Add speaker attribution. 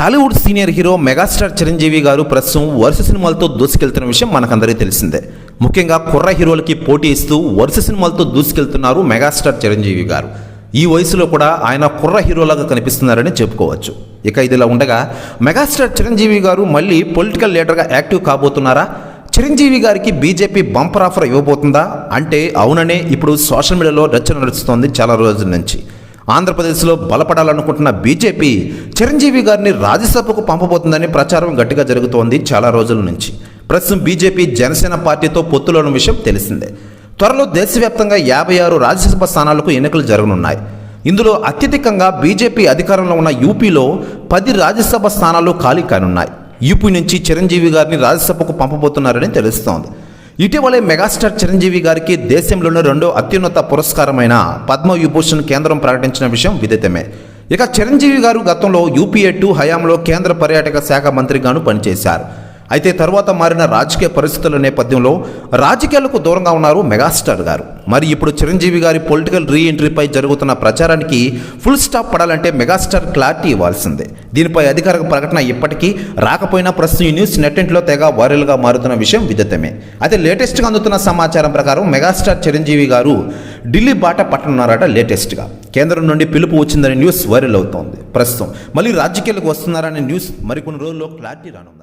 Speaker 1: Tollywood senior hero megastar Chiranjeevi garu ప్రస్తుతం వరుస సినిమాలతో దూసుకెళ్తున్న విషయం మనకందరికీ తెలిసిందే. ముఖ్యంగా కుర్ర హీరోలకి పోటీ ఇస్తూ వరుస సినిమాలతో దూసుకెళ్తున్నారు మెగాస్టార్ చిరంజీవి గారు. ఈ వయసులో కూడా ఆయన కుర్ర హీరోలాగా కనిపిస్తున్నారని చెప్పుకోవచ్చు. ఇక ఇదిలా ఉండగా మెగాస్టార్ చిరంజీవి గారు మళ్ళీ పొలిటికల్ లీడర్గా యాక్టివ్ కాబోతున్నారా? చిరంజీవి గారికి బీజేపీ బంపర్ ఆఫర్ ఇవ్వబోతుందా? అంటే అవుననే ఇప్పుడు సోషల్ మీడియాలో రచన నడుస్తోంది చాలా రోజుల నుంచి. ఆంధ్రప్రదేశ్లో బలపడాలనుకుంటున్న బీజేపీ చిరంజీవి గారిని రాజ్యసభకు పంపబోతుందని ప్రచారం గట్టిగా జరుగుతోంది చాలా రోజుల నుంచి. ప్రస్తుతం బీజేపీ జనసేన పార్టీతో పొత్తులోని విషయం తెలిసిందే. త్వరలో దేశవ్యాప్తంగా యాభై ఆరు రాజ్యసభ స్థానాలకు ఎన్నికలు జరగనున్నాయి. ఇందులో అత్యధికంగా బీజేపీ అధికారంలో ఉన్న యూపీలో పది రాజ్యసభ స్థానాలు ఖాళీ కానున్నాయి. యూపీ నుంచి చిరంజీవి గారిని రాజ్యసభకు పంపబోతున్నారని తెలుస్తోంది. ఇటీవలే మెగాస్టార్ చిరంజీవి గారికి దేశంలోని రెండో అత్యున్నత పురస్కారమైన పద్మవిభూషణ్ కేంద్రం ప్రకటించిన విషయం విదితమే. ఇక చిరంజీవి గారు గతంలో యూపీఏ టూ హయాంలో కేంద్ర పర్యాటక శాఖ మంత్రిగాను పనిచేశారు. అయితే తర్వాత మారిన రాజకీయ పరిస్థితుల నేపథ్యంలో రాజకీయాలకు దూరంగా ఉన్నారు మెగాస్టార్ గారు. మరి ఇప్పుడు చిరంజీవి గారి పొలిటికల్ రీ ఎంట్రీపై జరుగుతున్న ప్రచారానికి ఫుల్ స్టాప్ పడాలంటే మెగాస్టార్ క్లారిటీ ఇవ్వాల్సిందే. దీనిపై అధికారిక ప్రకటన ఇప్పటికీ రాకపోయినా ప్రస్తుతం ఈ న్యూస్ నెట్టింట్లో తెగ వైరల్గా మారుతున్న విషయం విదితమే. అయితే లేటెస్ట్గా అందుతున్న సమాచారం ప్రకారం మెగాస్టార్ చిరంజీవి గారు ఢిల్లీ బాట పట్టనున్నారట లేటెస్ట్గా. కేంద్రం నుండి పిలుపు వచ్చిందనే న్యూస్ వైరల్ అవుతోంది ప్రస్తుతం. మళ్ళీ రాజకీయాలకు వస్తున్నారనే న్యూస్ మరికొన్ని రోజుల్లో క్లారిటీ రానుంది.